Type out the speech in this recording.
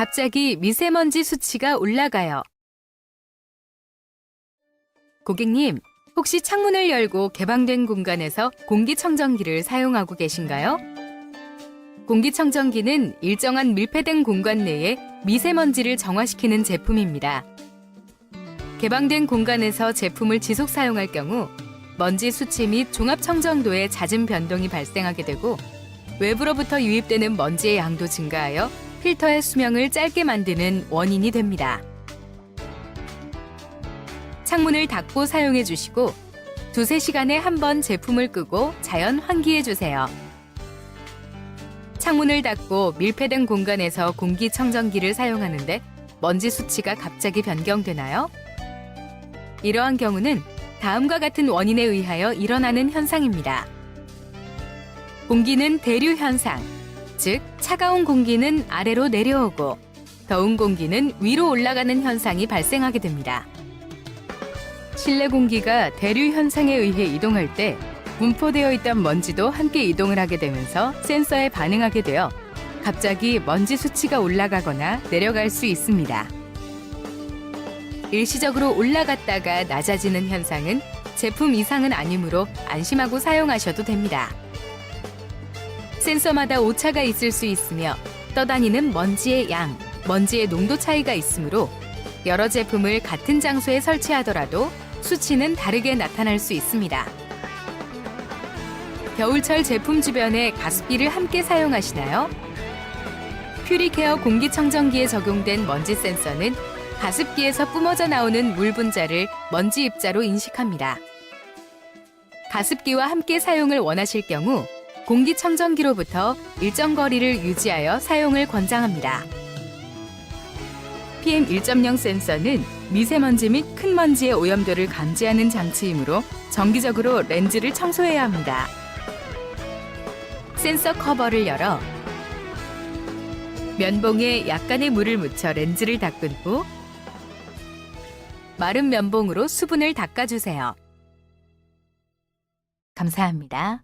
갑자기 미세먼지 수치가 올라가요. 고객님, 혹시 창문을 열고 개방된 공간에서 공기청정기를 사용하고 계신가요? 공기청정기는 일정한 밀폐된 공간 내에 미세먼지를 정화시키는 제품입니다. 개방된 공간에서 제품을 지속 사용할 경우 먼지 수치 및 종합 청정도의 잦은 변동이 발생하게 되고 외부로부터 유입되는 먼지의 양도 증가하여 필터의 수명을 짧게 만드는 원인이 됩니다. 창문을 닫고 사용해 주시고 두세 시간에 한 번 제품을 끄고 자연 환기해 주세요. 창문을 닫고 밀폐된 공간에서 공기청정기를 사용하는데 먼지 수치가 갑자기 변경되나요? 이러한 경우는 다음과 같은 원인에 의하여 일어나는 현상입니다. 공기는 대류 현상, 즉 차가운 공기는 아래로 내려오고 더운 공기는 위로 올라가는 현상이 발생하게 됩니다. 실내 공기가 대류 현상에 의해 이동할 때 분포되어 있던 먼지도 함께 이동을 하게 되면서 센서에 반응하게 되어 갑자기 먼지 수치가 올라가거나 내려갈 수 있습니다. 일시적으로 올라갔다가 낮아지는 현상은 제품 이상은 아니므로 안심하고 사용하셔도 됩니다. 센서마다 오차가 있을 수 있으며 떠다니는 먼지의 양, 먼지의 농도 차이가 있으므로 여러 제품을 같은 장소에 설치하더라도 수치는 다르게 나타날 수 있습니다. 겨울철 제품 주변에 가습기를 함께 사용하시나요? 퓨리케어 공기청정기에 적용된 먼지 센서는 가습기에서 뿜어져 나오는 물 분자를 먼지 입자로 인식합니다. 가습기와 함께 사용을 원하실 경우 공기청정기로부터 일정 거리를 유지하여 사용을 권장합니다. PM 1.0 센서는 미세먼지 및 큰 먼지의 오염도를 감지하는 장치이므로 정기적으로 렌즈를 청소해야 합니다. 센서 커버를 열어 면봉에 약간의 물을 묻혀 렌즈를 닦은 후 마른 면봉으로 수분을 닦아주세요. 감사합니다.